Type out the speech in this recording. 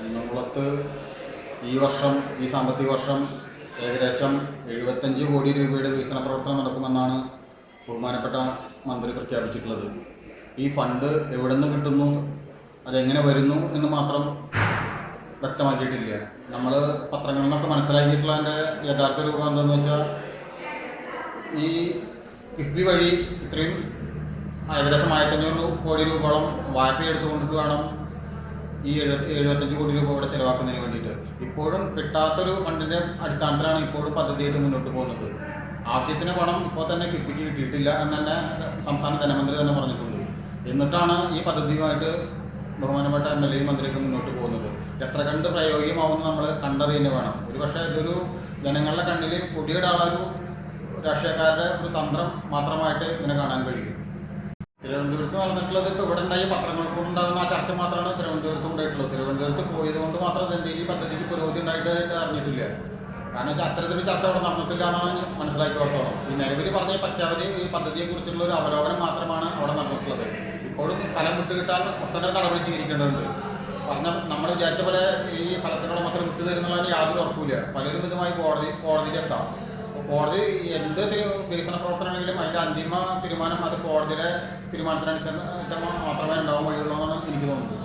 കുന്നംകുളത്ത് ഈ വർഷം ഈ സാമ്പത്തിക വർഷം ഏകദേശം എഴുപത്തഞ്ച് കോടി രൂപയുടെ വികസന പ്രവർത്തനം നടക്കുമെന്നാണ് ബഹുമാനപ്പെട്ട മന്ത്രി പ്രഖ്യാപിച്ചിട്ടുള്ളത്. ഈ ഫണ്ട് എവിടെ നിന്ന് കിട്ടുന്നു? അതെങ്ങനെ വരുന്നു എന്ന് മാത്രം വ്യക്തമാക്കിയിട്ടില്ല. നമ്മൾ പത്രങ്ങളിൽ നിന്നൊക്കെ മനസ്സിലാക്കിയിട്ടുള്ള എന്റെ യഥാർത്ഥ രൂപം എന്താണെന്ന് വെച്ചാൽ ഈ കിഫ്ബി വഴി ഇത്രയും ഏകദേശം ആയിരത്തഞ്ഞൂറ് കോടി രൂപയോളം വായ്പ എടുത്തുകൊണ്ടിട്ട് വേണം ഈ എഴുപത്തി എഴുപത്തഞ്ച് കോടി രൂപ ഇവിടെ ചെലവാക്കുന്നതിന് വേണ്ടിയിട്ട്. ഇപ്പോഴും കിട്ടാത്തൊരു ഫണ്ടിന്റെ അടിസ്ഥാനത്തിലാണ് ഇപ്പോഴും പദ്ധതിയായിട്ട് മുന്നോട്ട് പോകുന്നത്. ആവശ്യത്തിന് പണം ഇപ്പോൾ തന്നെ കിട്ടി കിട്ടിയിട്ടില്ല എന്ന് തന്നെ സംസ്ഥാന ധനമന്ത്രി തന്നെ പറഞ്ഞിട്ടുണ്ട്. എന്നിട്ടാണ് ഈ പദ്ധതിയുമായിട്ട് ബഹുമാനപ്പെട്ട എം എൽ എയും മന്ത്രിയൊക്കെ മുന്നോട്ട് പോകുന്നത്. എത്ര കണ്ട് പ്രായോഗികമാവുമെന്ന് നമ്മൾ കണ്ടറിയുന്നത് വേണം. ഒരു പക്ഷേ ഇതൊരു ജനങ്ങളുടെ കണ്ണിൽ പൊടിയിടാളൊരു രാഷ്ട്രീയക്കാരുടെ ഒരു തന്ത്രം മാത്രമായിട്ട് ഇതിനെ കാണാൻ കഴിയും. തിരുവനന്തപുരത്ത് നടന്നിട്ടുള്ളത് ഇപ്പോൾ ഇവിടെ ഉണ്ടായ പത്രങ്ങൾക്കും ഉണ്ടാകുന്ന ആ ചർച്ച മാത്രമാണ് തിരുവനന്തപുരത്ത് ഉണ്ടായിട്ടുള്ളത്. തിരുവനന്തപുരത്ത് പോയത് കൊണ്ട് മാത്രം എന്തെങ്കിലും ഈ പദ്ധതിക്ക് പുരോഗതി ഉണ്ടായിട്ട് അറിഞ്ഞിട്ടില്ല. കാരണം വെച്ചാൽ അത്തരത്തിലൊരു ചർച്ച അവിടെ നടന്നിട്ടില്ല എന്നാണ് മനസ്സിലാക്കിയോടത്തോളം. ഈ നിലവിൽ പറഞ്ഞ പ്രഖ്യാപന ഈ പദ്ധതിയെക്കുറിച്ചുള്ള ഒരു അവലോകനം മാത്രമാണ് അവിടെ നടന്നിട്ടുള്ളത്. ഇപ്പോഴും സ്ഥലം വിട്ടുകിട്ടാൻ ഒട്ടനവധി നടപടി സ്വീകരിക്കേണ്ടതുണ്ട്. പറഞ്ഞ നമ്മൾ വിചാരിച്ച പോലെ ഈ സ്ഥലത്തിനുള്ള മാത്രം വിട്ടു തരുന്നുള്ളതിന് യാതൊരു ഉറപ്പില്ല പലരും ഇതുമായി കോടതി കോടതിയിലെത്താം. കോടതി എന്ത് വികസന പ്രവർത്തനമാണെങ്കിലും അതിന്റെ അന്തിമ തീരുമാനം അത് കോടതിയുടെ തീരുമാനത്തിനനുസരിച്ച് മാത്രമേ ഉണ്ടാവാൻ വഴിയുള്ളൂ എന്നാണ് എനിക്ക് തോന്നുന്നത്.